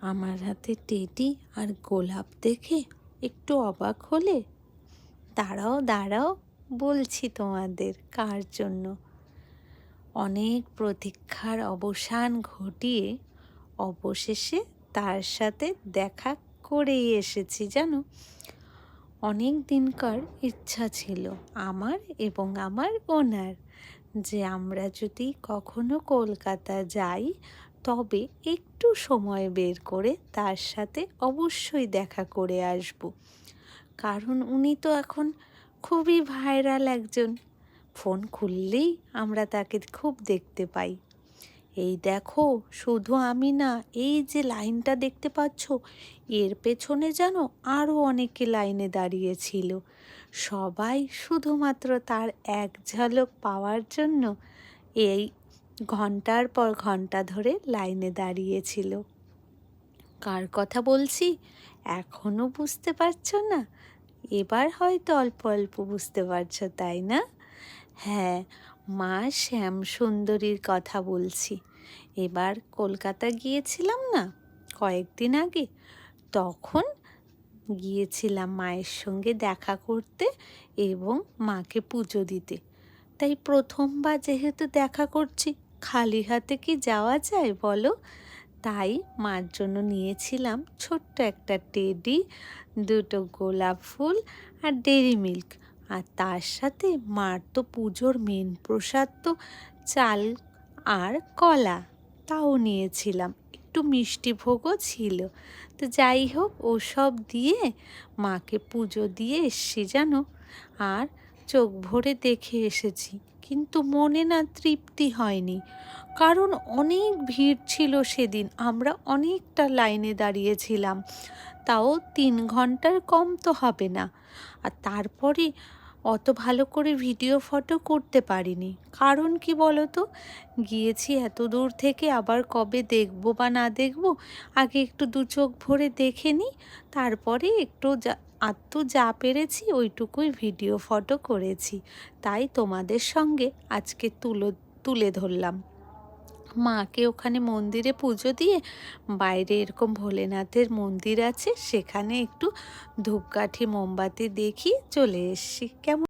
আমার হাতে টেডি আর গোলাপ দেখে একটু অবাক হলে? দাঁড়াও দাঁড়াও, বলছি তোমাদের কার জন্য? অনেক প্রতীক্ষার অবসান ঘটিয়ে অবশেষে তার সাথে দেখা করেই এসেছি, জানো? অনেক দিনকার ইচ্ছা ছিল আমার এবং আমার ওনার যে আমরা যদি কখনো কলকাতা যাই তবে একটু সময় বের করে তার সাথে অবশ্যই দেখা করে আসব। কারণ উনি তো এখন খুবই ভাইরাল একজন। ফোন খুললেই আমরা তাকে খুব দেখতে পাই। এই দেখো, শুধু আমি না, এই যে লাইনটা দেখতে পাচ্ছ, এর পেছনে যেন আরও অনেকে লাইনে দাঁড়িয়েছিল সবাই শুধুমাত্র তার এক ঝলক পাওয়ার জন্য এই ঘণ্টার পর ঘণ্টা ধরে লাইনে দাঁড়িয়েছিল। কার কথা বলছি? এখনও বুঝতে পারছ না? এবার হয়তো অল্প অল্প বুঝতে পারছ, তাই না? হ্যাঁ মা শ্যাম সুন্দরীর কথা বলছি। এবার কলকাতা গিয়েছিলাম না? কয়েকদিন আগে। তখন গিয়েছিলাম মায়ের সঙ্গে দেখা করতে এবং মাকে পুজো দিতে। তাই প্রথমবার যেহেতু দেখা করছি খালি হাতে কি যাওয়া যায় বলো? তাই মার জন্য নিয়েছিলাম ছোট্ট একটা টেডি, দুটো গোলাপ ফুল আর ডেরি মিল্ক। আর তার সাথে মার তো পুজোর মেন প্রসাদ তো চাল আর কলা, তাও নিয়েছিলাম। একটু মিষ্টি ভোগও ছিল। তো যাই হোক, ওসব দিয়ে মাকে পুজো দিয়ে এসছি জানো? আর চোখ ভরে দেখে এসেছি। কিন্তু মনে না তৃপ্তি হয়নি। কারণ অনেক ভিড় ছিল সেদিন, আমরা অনেকটা লাইনে দাঁড়িয়েছিলাম। তাও তিন ঘণ্টার কম তো হবে না। আর তারপরে অত ভালো করে ভিডিও, ফটো করতে পারিনি। কারণ কি বলো তো গিয়েছি এত দূর থেকে, আবার কবে দেখব বা না দেখব, আগে একটু দু চোখ ভরে দেখে নিই, তারপরে একটু আত্ম যা পেরেছি ওইটুকুই ভিডিও, ফটো করেছি। তাই তোমাদের সঙ্গে আজকে তুলো, তুলে ধরলাম। মাকে ওখানে মন্দিরে পুজো দিয়ে বাইরে এরকম ভোলেনাথের মন্দির আছে, সেখানে একটু ধূপকাঠি, মোমবাতি দেখি চলে এসছি। কেমন